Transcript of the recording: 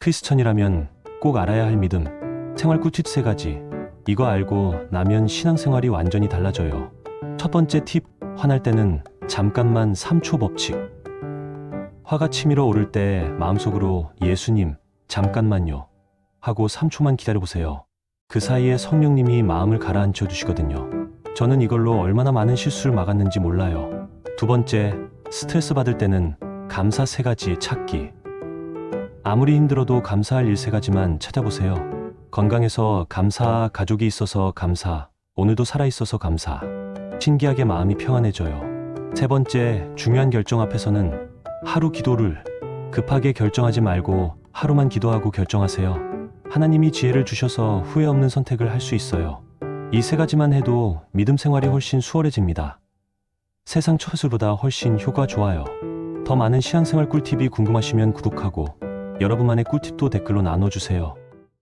크리스천이라면 꼭 알아야 할 믿음. 생활 꿀팁 세 가지. 이거 알고 나면 신앙생활이 완전히 달라져요. 첫 번째 팁, 화날 때는 잠깐만 3초 법칙. 화가 치밀어 오를 때 마음속으로 예수님, 잠깐만요. 하고 3초만 기다려보세요. 그 사이에 성령님이 마음을 가라앉혀 주시거든요. 저는 이걸로 얼마나 많은 실수를 막았는지 몰라요. 두 번째, 스트레스 받을 때는 감사 세 가지 찾기. 아무리 힘들어도 감사할 일세 가지만 찾아보세요. 건강해서 감사, 가족이 있어서 감사, 오늘도 살아있어서 감사. 신기하게 마음이 평안해져요. 세 번째, 중요한 결정 앞에서는 하루 기도를 급하게 결정하지 말고 하루만 기도하고 결정하세요. 하나님이 지혜를 주셔서 후회 없는 선택을 할 수 있어요. 이 세 가지만 해도 믿음 생활이 훨씬 수월해집니다. 세상 처술보다 훨씬 효과 좋아요. 더 많은 신앙생활 꿀팁이 궁금하시면 구독하고 여러분만의 꿀팁도 댓글로 나눠주세요.